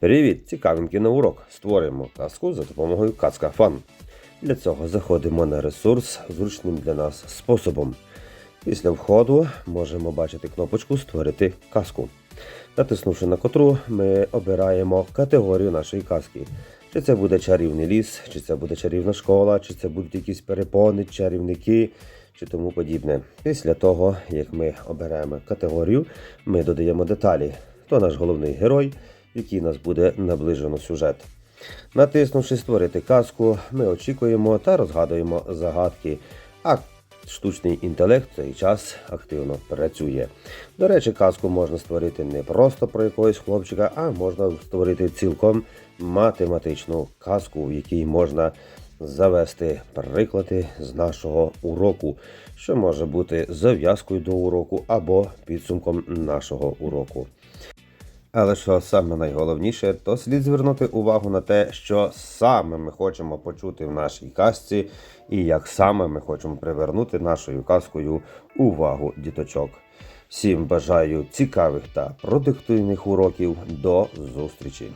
Привіт! Цікавенький на урок. Створюємо казку за допомогою Кацкафан. Для цього заходимо на ресурс зручним для нас способом. Після входу можемо бачити кнопочку Створити казку. Натиснувши на котру, ми обираємо категорію нашої казки. Чи це буде чарівний ліс, чи це буде чарівна школа, чи це будуть якісь перепони, чарівники, чи тому подібне. Після того, як ми оберемо категорію, ми додаємо деталі. То наш головний герой, який нас буде наближено сюжет. Натиснувши Створити казку, ми очікуємо та розгадуємо загадки. А штучний інтелект в цей час активно працює. До речі, казку можна створити не просто про якогось хлопчика, а можна створити цілком математичну казку, в якій можна завести приклади з нашого уроку, що може бути зав'язкою до уроку або підсумком нашого уроку. Але що саме найголовніше, то слід звернути увагу на те, що саме ми хочемо почути в нашій казці, і як саме ми хочемо привернути нашою казкою увагу діточок. Всім бажаю цікавих та продуктивних уроків. До зустрічі!